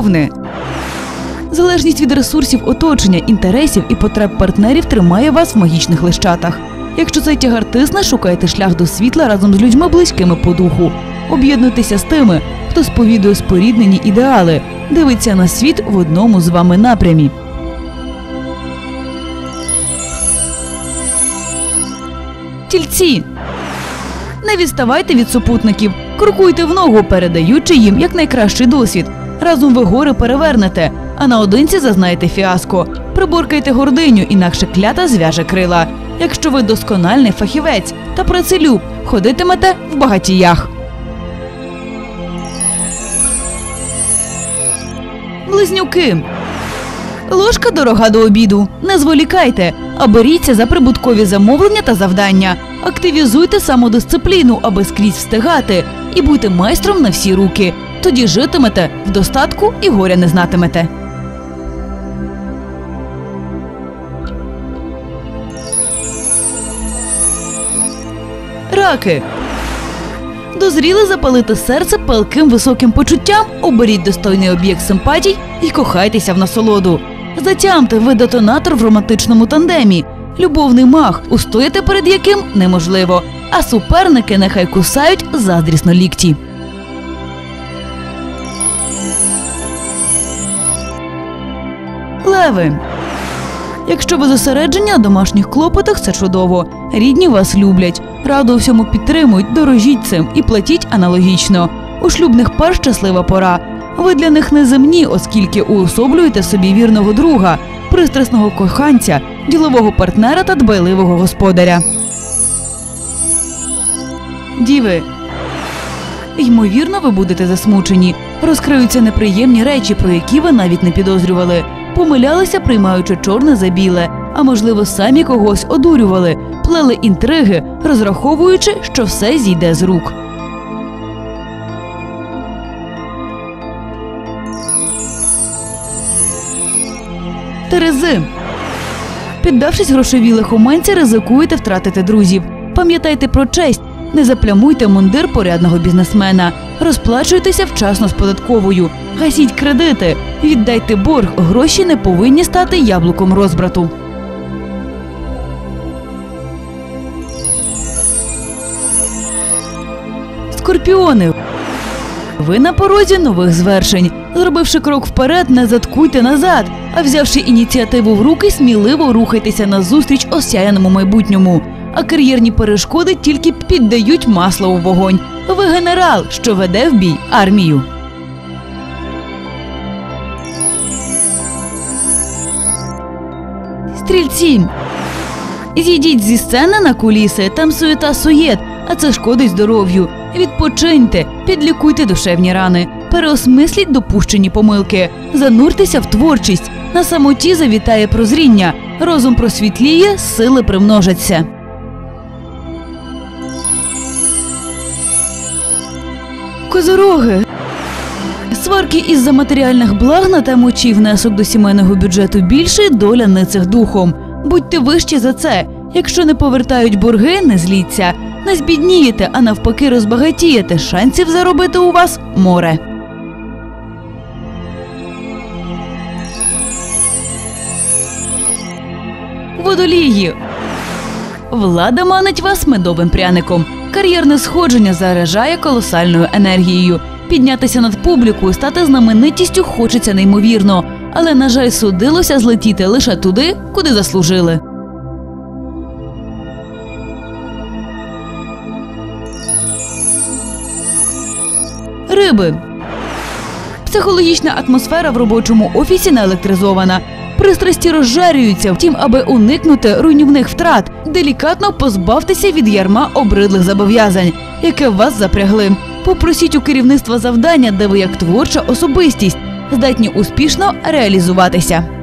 овни. Залежність від ресурсів оточення, інтересів і потреб партнерів тримає вас в магічних лищатах. Якщо цей тягар тисне, шукайте шлях до світла разом з людьми близькими по духу. Об'єднуйтеся з тими, хто сповідує споріднені ідеали, дивиться на світ в одному з вами напрямі. Тільці. Не відставайте від супутників, крокуйте в ногу, передаючи їм якнайкращий досвід. Разом ви гори перевернете, а наодинці зазнаєте фіаско. Приборкайте гординю, інакше клята зв'яже крила. Якщо ви доскональний фахівець та працелюб, ходитимете в багатіях. Близнюки. Ложка дорога до обіду. Не зволікайте, а беріться за прибуткові замовлення та завдання. Активізуйте самодисципліну, аби скрізь встигати, і будьте майстром на всі руки. Тоді житимете в достатку і горя не знатимете. Раки. Дозріли запалити серце палким високим почуттям, оберіть достойний об'єкт симпатій і кохайтеся в насолоду. Затямте ви детонатор в романтичному тандемі. Любовний мах, устояти перед яким неможливо, а суперники нехай кусають заздрісно лікті. Леви. Якщо ви зосереджені на домашніх клопотах, це чудово. Рідні вас люблять, раду у всьому підтримують, дорожіть цим і платіть аналогічно. У шлюбних пар щаслива пора. Ви для них неземні, оскільки уособлюєте собі вірного друга, пристрасного коханця, ділового партнера та дбайливого господаря. Діви. Ймовірно, ви будете засмучені. Розкриються неприємні речі, про які ви навіть не підозрювали. Помилялися, приймаючи чорне за біле, а можливо, самі когось одурювали, плели інтриги, розраховуючи, що все зійде з рук. Терези. Піддавшись грошовій лихоманці, ризикуєте втратити друзів. Пам'ятайте про честь, не заплямуйте мундир порядного бізнесмена, розплачуйтеся вчасно з податковою, гасіть кредити, віддайте борг, гроші не повинні стати яблуком розбрату. Скорпіони. Ви на порозі нових звершень. Зробивши крок вперед, не заткуйте назад, а взявши ініціативу в руки, сміливо рухайтеся назустріч осяяному майбутньому. А кар'єрні перешкоди тільки піддають масло у вогонь. Ви генерал, що веде в бій армію. Стрільці. Зійдіть зі сцени на куліси, там суєта суєт, а це шкодить здоров'ю. Відпочиньте, підлікуйте душевні рани, переосмисліть допущені помилки, зануртеся в творчість. На самоті завітає прозріння, розум просвітліє, сили примножаться. Козороги. Сварки із-за матеріальних благ на тему чи внесок до сімейного бюджету більший, доля не цих духом. Будьте вищі за це. Якщо не повертають борги, не зліться. Не збіднієте, а навпаки, розбагатієте. Шансів заробити у вас море. Водолії. Влада манить вас медовим пряником. Кар'єрне сходження заражає колосальною енергією. Піднятися над публікою, стати знаменитістю хочеться неймовірно. Але, на жаль, судилося злетіти лише туди, куди заслужили. Риби. Психологічна атмосфера в робочому офісі наелектризована. Пристрасті розжарюються, втім, аби уникнути руйнівних втрат, делікатно позбавтеся від ярма обридлих зобов'язань, яке вас запрягли. Попросіть у керівництва завдання, де ви як творча особистість здатні успішно реалізуватися.